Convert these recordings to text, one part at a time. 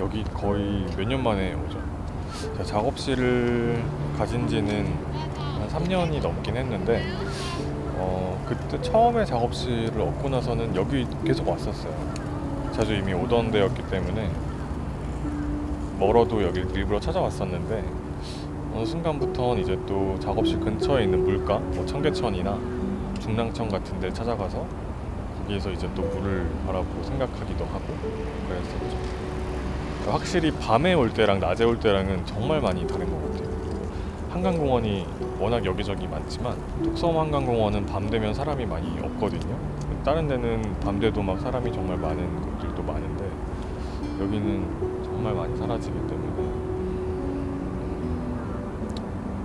여기 거의 몇 년 만에 오죠. 제가 작업실을 가진 지는 한 3년이 넘긴 했는데 어, 그때 처음에 작업실을 얻고 나서는 여기 계속 왔었어요. 자주 이미 오던 데였기 때문에 멀어도 여기 일부러 찾아왔었는데 어느 순간부터는 이제 또 작업실 근처에 있는 물가, 뭐 청계천이나 중랑천 같은 데 찾아가서 거기에서 이제 또 물을 바라보고 생각하기도 하고 그랬었죠. 확실히 밤에 올 때랑 낮에 올 때랑은 정말 많이 다른 것 같아요. 한강공원이 워낙 여기저기 많지만 톡섬 한강공원은 밤 되면 사람이 많이 없거든요. 다른 데는 밤 돼도 막 사람이 정말 많은 곳들도 많은데 여기는 정말 많이 사라지기 때문에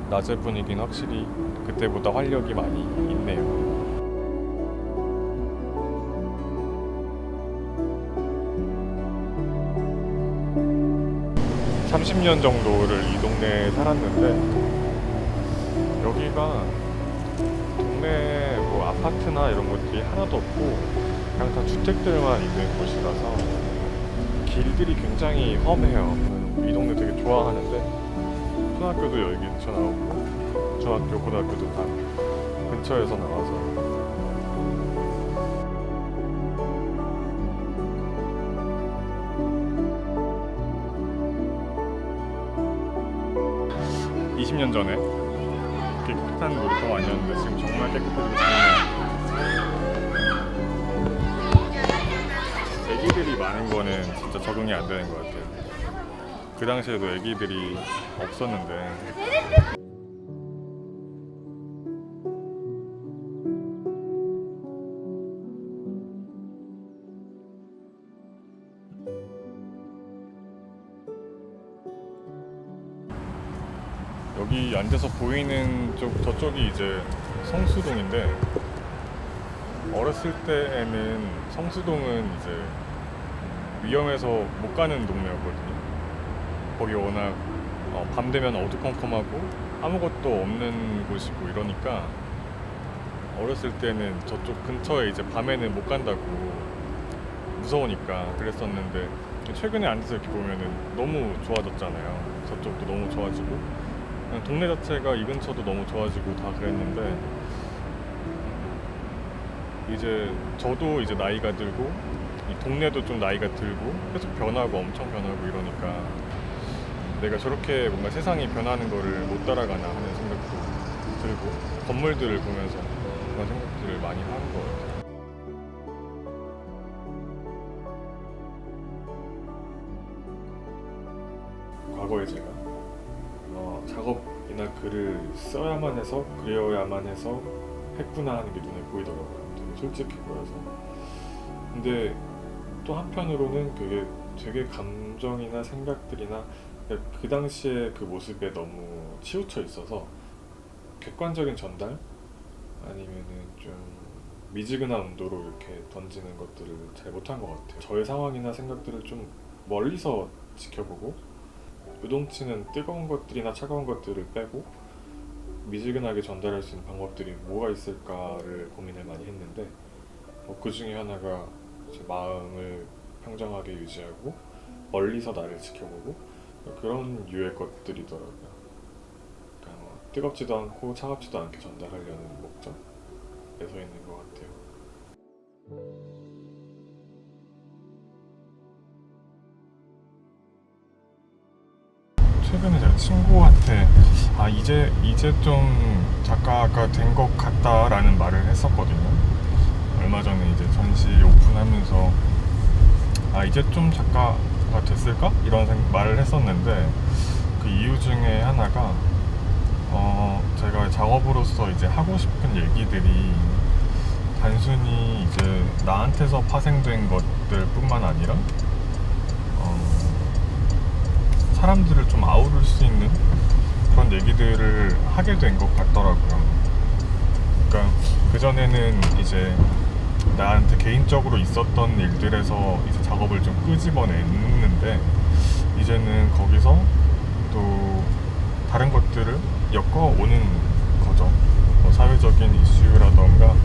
낮에 분위기는 확실히 그때보다 활력이 많이 있네요. 30년 정도를 이 동네에 살았는데 여기가 동네 뭐 아파트나 이런 것들이 하나도 없고 그냥 다 주택들만 있는 곳이라서 길들이 굉장히 험해요. 이 동네 되게 좋아하는데 초등학교도 여기 근처 나오고 중학교, 고등학교도 다 근처에서 나와서 (20년) 전에 깨끗한 놀이터 아니었는데 지금 정말 깨끗해지고 좋네요 애기들이 많은 거는 진짜 적응이 안 되는 것 같아요. 그 당시에도 애기들이 없었는데 여기 앉아서 보이는 쪽 저쪽이 이제 성수동인데 어렸을 때에는 성수동은 이제 위험해서 못 가는 동네였거든요. 거기 워낙 어, 밤 되면 어두컴컴하고 아무것도 없는 곳이고 이러니까 어렸을 때는 저쪽 근처에 이제 밤에는 못 간다고 무서우니까 그랬었는데 최근에 앉아서 이렇게 보면은 너무 좋아졌잖아요. 저쪽도 너무 좋아지고 동네 자체가 이 근처도 너무 좋아지고 다 그랬는데 이제 저도 이제 나이가 들고 이 동네도 좀 나이가 들고 계속 변하고 엄청 변하고 이러니까 내가 저렇게 뭔가 세상이 변하는 거를 못 따라가나 하는 생각도 들고 건물들을 보면서 그런 생각들을 많이 하는 것 같아요. 과거에 제가 어, 작업이나 글을 써야만 해서 그려야만 해서 했구나 하는 게 눈에 보이더라고요. 되게 솔직해 보여서. 근데 또 한편으로는 그게 되게 감정이나 생각들이나 그 당시에 그 모습에 너무 치우쳐 있어서 객관적인 전달 아니면은 좀 미지근한 온도로 이렇게 던지는 것들을 잘 못한 것 같아요. 저의 상황이나 생각들을 좀 멀리서 지켜보고 요동치는 뜨거운 것들이나 차가운 것들을 빼고 미지근하게 전달할 수 있는 방법들이 뭐가 있을까를 고민을 많이 했는데 뭐 그 중에 하나가 제 마음을 평정하게 유지하고 멀리서 나를 지켜보고 그런 유의 것들이더라고요. 그러니까 뭐 뜨겁지도 않고 차갑지도 않게 전달하려는 목적에서 있는 것 같아요. 최근에 제가 친구한테 아 이제 이제 좀 작가가 된 것 같다라는 말을 했었거든요. 얼마 전에 이제 전시 오픈하면서 아 이제 좀 작가가 됐을까 이런 생- 말을 했었는데 그 이유 중에 하나가 어 제가 작업으로서 이제 하고 싶은 얘기들이 단순히 이제 나한테서 파생된 것들뿐만 아니라 어, 사람들을 좀 아우를 수 있는 그런 얘기들을 하게 된 것 같더라고요. 그러니까 그 전에는 이제 나한테 개인적으로 있었던 일들에서 이제 작업을 좀 끄집어냈는데 이제는 거기서 또 다른 것들을 엮어오는 거죠. 뭐 사회적인 이슈라던가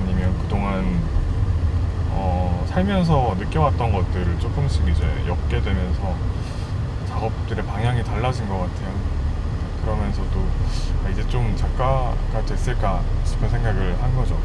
아니면 그동안 어, 살면서 느껴왔던 것들을 조금씩 이제 엮게 되면서 작업들의 방향이 달라진 것 같아요. 그러면서도 아, 이제 좀 작가가 됐을까 싶은 생각을 한 거죠.